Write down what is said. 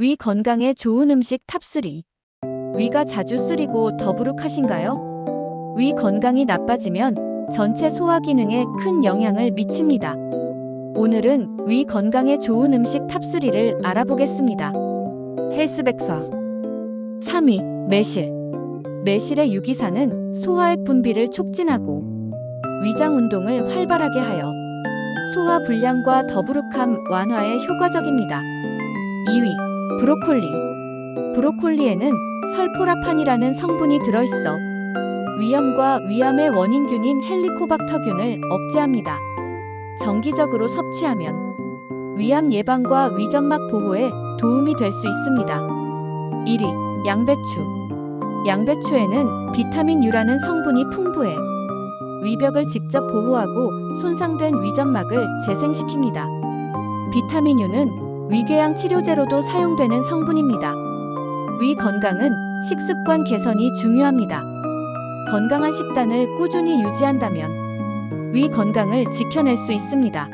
위 건강에 좋은 음식 탑3. 위가 자주 쓰리고 더부룩하신가요? 위 건강이 나빠지면 전체 소화 기능에 큰 영향을 미칩니다. 오늘은 위 건강에 좋은 음식 탑3를 알아보겠습니다. 헬스백서 3위, 매실. 매실의 유기산은 소화액 분비를 촉진하고 위장 운동을 활발하게 하여 소화 불량과 더부룩함 완화에 효과적입니다. 2위, 브로콜리. 브로콜리에는 설포라판이라는 성분이 들어있어 위염과 위암의 원인균인 헬리코박터균을 억제합니다. 정기적으로 섭취하면 위암 예방과 위점막 보호에 도움이 될 수 있습니다. 1위, 양배추. 양배추에는 비타민 U라는 성분이 풍부해 위벽을 직접 보호하고 손상된 위점막을 재생시킵니다. 비타민 U는 위궤양 치료제로도 사용되는 성분입니다. 위 건강은 식습관 개선이 중요합니다. 건강한 식단을 꾸준히 유지한다면 위 건강을 지켜낼 수 있습니다.